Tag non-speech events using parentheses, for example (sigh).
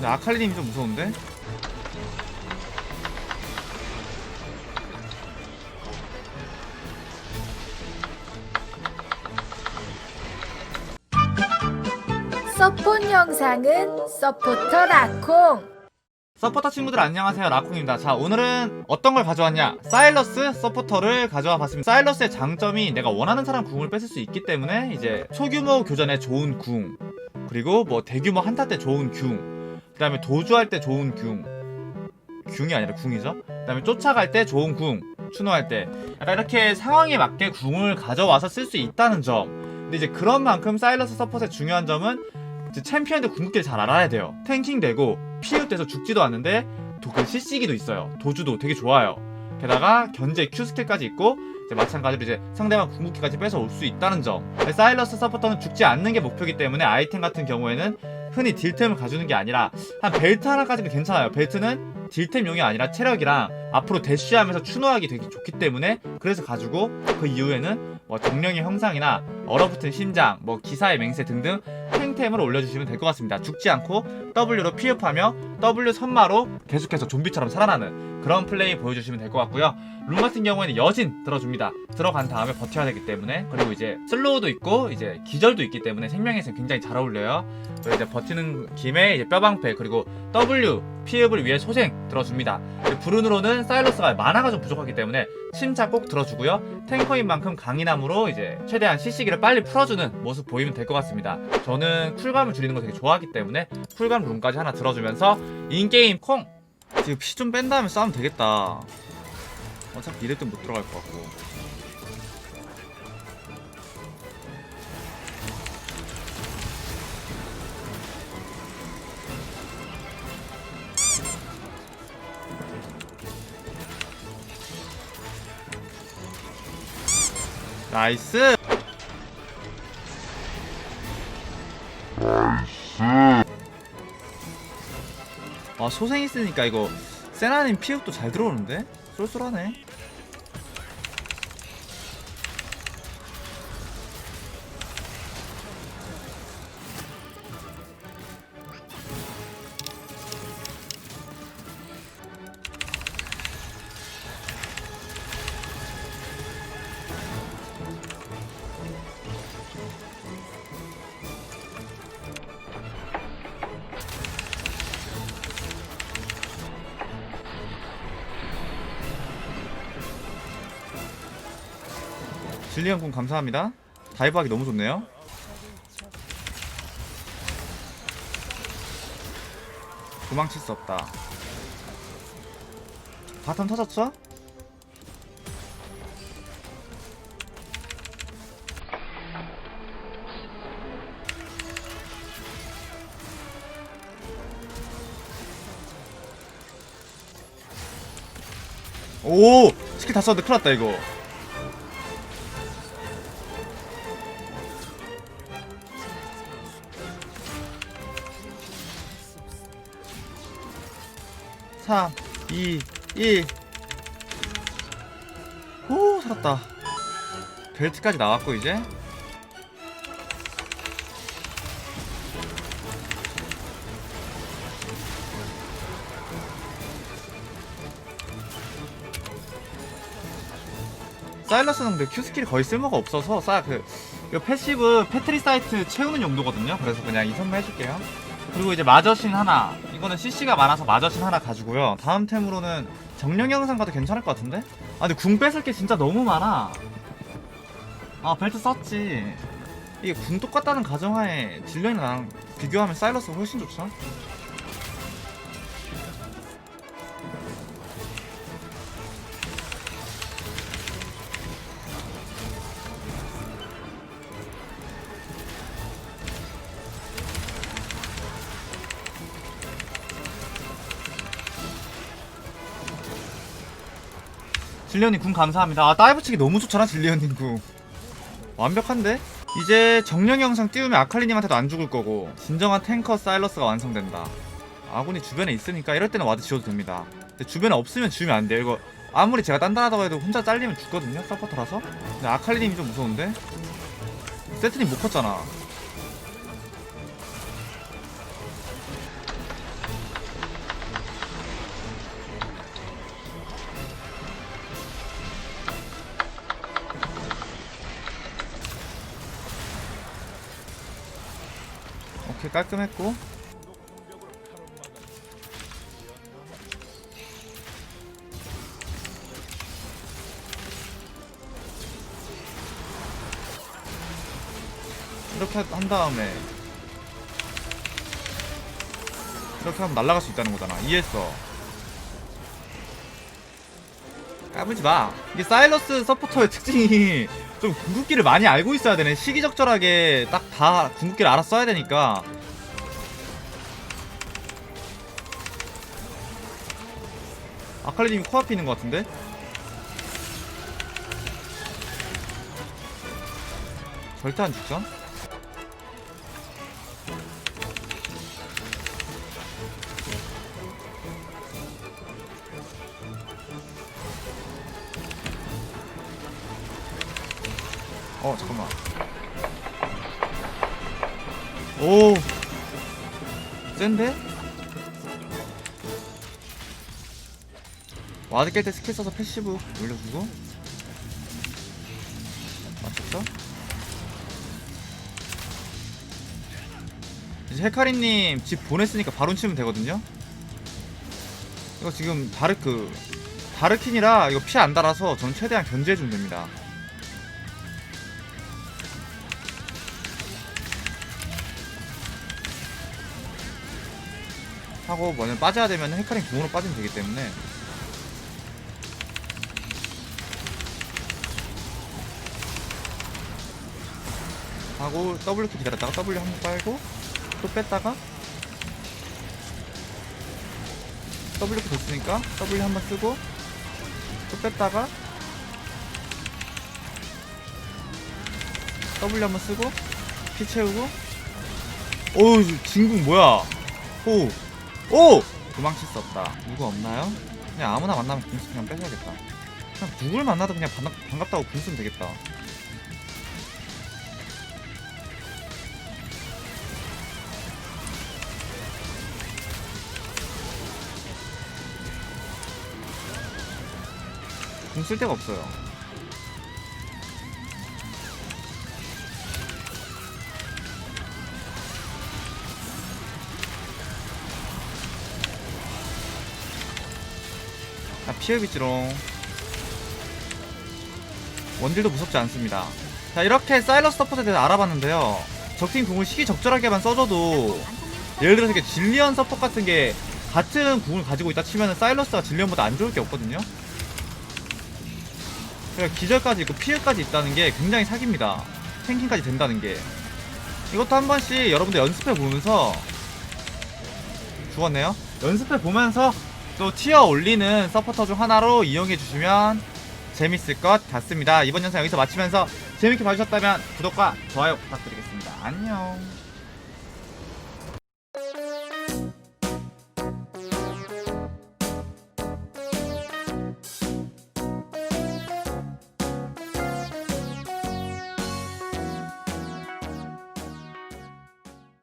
근데 아칼리님이 좀 무서운데? 서폰 영상은 서포터 라콩. 서포터 친구들 안녕하세요. 라콩입니다. 자 오늘은 어떤 걸 가져왔냐? 사일러스 서포터를 가져와 봤습니다. 사일러스의 장점이 내가 원하는 사람 궁을 뺏을 수 있기 때문에 이제 소규모 교전에 좋은 궁 그리고 뭐 대규모 한타 때 좋은 궁 그 다음에 도주할 때 좋은 궁. 궁이 아니라 궁이죠? 그 다음에 쫓아갈 때 좋은 궁 추노할 때. 약간 이렇게 상황에 맞게 궁을 가져와서 쓸 수 있다는 점. 근데 이제 그런 만큼 사일러스 서폿의 중요한 점은 챔피언들 궁극기를 잘 알아야 돼요. 탱킹 되고 피흡돼서 죽지도 않는데 도그 CC기도 있어요. 도주도 되게 좋아요. 게다가 견제 Q 스킬까지 있고 이제 마찬가지로 이제 상대방 궁극기까지 뺏어 올 수 있다는 점. 사일러스 서포터는 죽지 않는 게 목표이기 때문에 아이템 같은 경우에는 흔히 딜템을 가주는 게 아니라 한 벨트 하나까지는 괜찮아요. 벨트는 딜템용이 아니라 체력이랑 앞으로 대쉬하면서 추노하기 되게 좋기 때문에 그래서 가지고 그 이후에는 뭐 정령의 형상이나 얼어붙은 심장, 뭐 기사의 맹세 등등 탱템을 올려주시면 될 것 같습니다. 죽지 않고 W로 피흡하며 W 선마로 계속해서 좀비처럼 살아나는 그런 플레이 보여주시면 될 것 같고요. 룸 같은 경우에는 여진 들어줍니다. 들어간 다음에 버텨야 되기 때문에 그리고 이제 슬로우도 있고 이제 기절도 있기 때문에 생명에서 굉장히 잘 어울려요. 그리고 이제 버티는 김에 이제 뼈방패 그리고 W 피흡을 위해 소생 들어줍니다. 브룬으로는 사일러스가 만화가 좀 부족하기 때문에 침착 꼭 들어주고요. 탱커인 만큼 강인함으로 이제 최대한 CC기를 빨리 풀어주는 모습 보이면 될 것 같습니다. 저는 쿨감을 줄이는 거 되게 좋아하기 때문에 쿨감 룸까지 하나 들어주면서 인게임 콩! 지금 피 좀 뺀 다음에 싸우면 되겠다. 어차피 이랬든 못 들어갈 것 같고. 나이스! 아 소생 있으니까 이거 세나님 피흡도 잘 들어오는데? 쏠쏠하네 진리현군 감사합니다 다이브하기 너무 좋네요 도망칠 수 없다 바텀 터졌죠? 오! 스킬 다 썼는데 큰일 났다 이거 삼, 이, 일. 오, 살았다. 벨트까지 나왔고, 이제. 사일러스는 근데 Q 스킬이 거의 쓸모가 없어서 싸, 그, 이 패시브 패트리 사이트 채우는 용도거든요. 그래서 그냥 이 선물 해줄게요. 그리고 이제 마저신 하나 이거는 CC가 많아서 마저신 하나 가지고요. 다음 템으로는 정령 영상 가도 괜찮을 것 같은데? 아 근데 궁 뺏을 게 진짜 너무 많아. 아 벨트 썼지. 이게 궁 똑같다는 가정하에 질련이랑 나랑 비교하면 사일러스가 훨씬 좋죠 질리언님 궁 감사합니다. 아 다이브 치기 너무 좋잖아 질리언님 궁. 완벽한데? 이제 정령 영상 띄우면 아칼리님한테도 안 죽을 거고 진정한 탱커 사일러스가 완성된다. 아군이 주변에 있으니까 이럴 때는 와드 지워도 됩니다. 근데 주변에 없으면 지우면 안 돼요. 이거 아무리 제가 단단하다고 해도 혼자 잘리면 죽거든요. 서포터라서. 근데 아칼리님이 좀 무서운데? 세트님 못 컸잖아. 깔끔했고. 이렇게 한 다음에 이렇게 하면 날아갈 수 있다는 거잖아. 이해했어 까불지 마 이게 사일러스 서포터의 (laughs) 특징이 좀 궁극기를 많이 알고 있어야 되네 시기적절하게 딱 다 궁극기를 알아 써야 되니까 아칼리님이 코앞에 있는 것 같은데? 절대 안 죽죠? 어 잠깐만 오 센데? 와드 깰 때 스킬 써서 패시브 올려주고 맞췄죠? 이제 헤카리님 집 보냈으니까 바로 치면 되거든요? 이거 지금 바르크 바르킨이라 이거 피 안 달아서 전 최대한 견제해주면 됩니다 하고 뭐냐 빠져야 되면 헤카림 궁으로 빠지면 되기 때문에. 하고 W키 기다렸다가 W 한 번 빨고 또 뺐다가 W키 됐으니까 W 한 번 쓰고 또 뺐다가 W 한 번 쓰고 피 채우고. 오우 진궁 뭐야? 오 오! 도망칠 수 없다. 누구 없나요? 그냥 아무나 만나면 궁수 그냥 뺏어야겠다. 그냥 누굴 만나도 그냥 반갑, 반갑다고 궁 쓰면 되겠다. 궁쓸 데가 없어요. 피해비지롱. 원딜도 무섭지 않습니다. 자, 이렇게 사일러스 서포트에 대해서 알아봤는데요. 적팀 궁을 시기적절하게만 써줘도, 예를 들어서 이렇게 질리언 서포트 같은 게 같은 궁을 가지고 있다 치면은 사일러스가 질리언보다 안 좋을 게 없거든요. 그러니까 기절까지 있고 피해까지 있다는 게 굉장히 사기입니다. 탱킹까지 된다는 게. 이것도 한 번씩 여러분들 연습해 보면서 죽었네요. 연습해 보면서 또 티어 올리는 서포터 중 하나로 이용해 주시면 재밌을 것 같습니다. 이번 영상 여기서 마치면서 재밌게 봐주셨다면 구독과 좋아요 부탁드리겠습니다. 안녕.